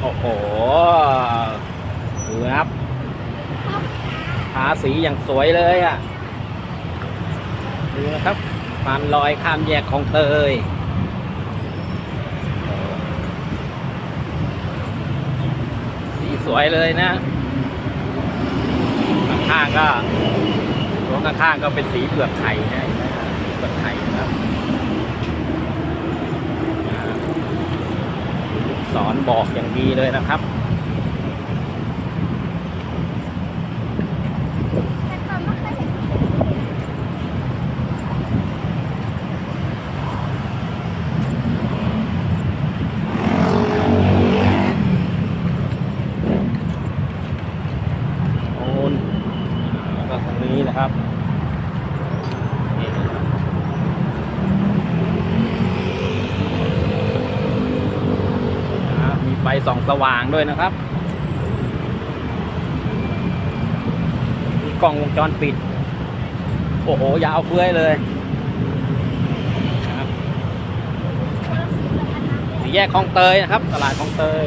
โอ้โหดูนะครับทาสีอย่างสวยเลยอะ ดูนะครับผ่านลอยข้ามแยกของเตยสีสวยเลยนะ ข้างๆก็ตรงข้างๆก็เป็นสีเปลือกไข่นะเห็นไหมครับเปลือกไข่นะครับอ่าลูกศ รบอกอย่างดีเลยนะครับแต่ก่อนไม่เคยเห็นโอนแล้วก็ทางนี้นะครับนี่อ่ามี ไฟส่องสว่างด้วยนะครับมีกล้องวงจรปิด โอ้โห ยาวเฟื้อยเลยแยกคลองเตยนะครับ ตลาดคลองเตย